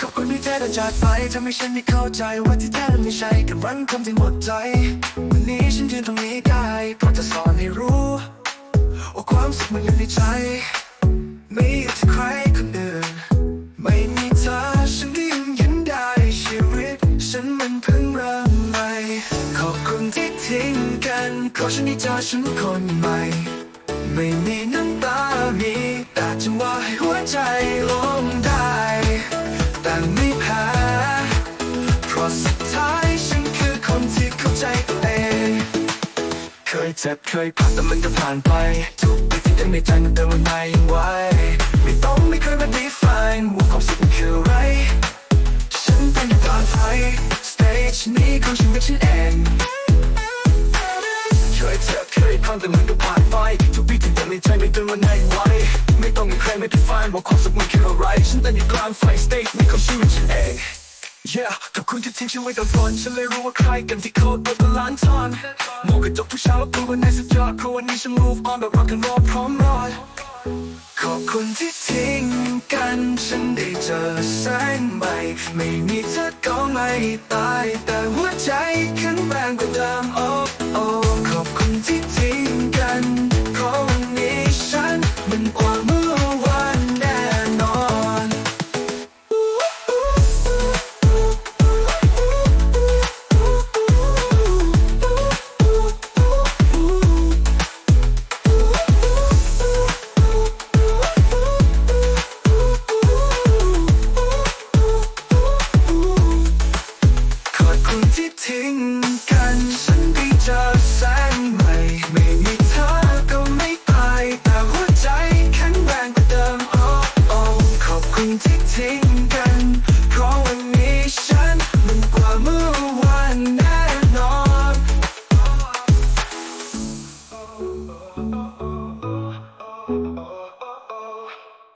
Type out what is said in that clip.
ขอบคุณที่แท้แต่จากไปทำให้ฉันได้เข้าใจว่าที่แท้ไม่ใช่การรันคำที่หมดใจ วันนี้ฉันยืนตรงนี้ได้เพราะจะสอนให้รู้ว่าความสุขมันอยู่ในใจ ไม่อยู่ที่ใครคนอื่น ไม่มีเธอฉันก็ยังยืนได้ชีวิต ฉันมันเพิ่งเริ่มใหม่ ขอฉันได้เจอฉันคนใหม่ ไม่มีน้ำตามีแต่จังหวะให้หัวใจลงได้ แต่ไม่แพ้เพราะสุดท้ายฉันคือคนที่เข้าใจตัวเอง เคยเจ็บเคยผ่านแต่มันก็ผ่านไป ทุกปีที่ได้ในใจมันเดินวันไหนยังไหวไม่ต้องไม่เคยมา define ว่าความสุขมันคืออะไร ฉันเป็นตอนไทย stage นี้ของชีวิตฉันเอง พังแต่เหมันก็ผ่านไปทุกปีที่เดินในใจไม่เดินวันไหนไหวไม่ต้องมีใครไมา define ว่าความสุขมันคืออะไรฉันเต้นอยู่กลางไฟ stage นี้ของชีวิตฉันเอง Yeah ขอบคุณที่ทิ้งฉันไว้ตอนก่อนฉันเลยรู้ว่าใครกันที่โคตรบนตล้านทอนมองกระจกทุกเช้าแล้วพูดว่าในสุดยอดเพราะวันนี้ฉัน move on แบบ rock and roll พร้อมรอดขอบคุณที่ทิ้งกันฉันได้เจอแสงใหม่ ไม่มีเธอก็ไม่ตายแต่หัวใจขึ้นแรง ทิ้เพราะวันนี้ฉันมักว่าเมื่อวานแน่นอน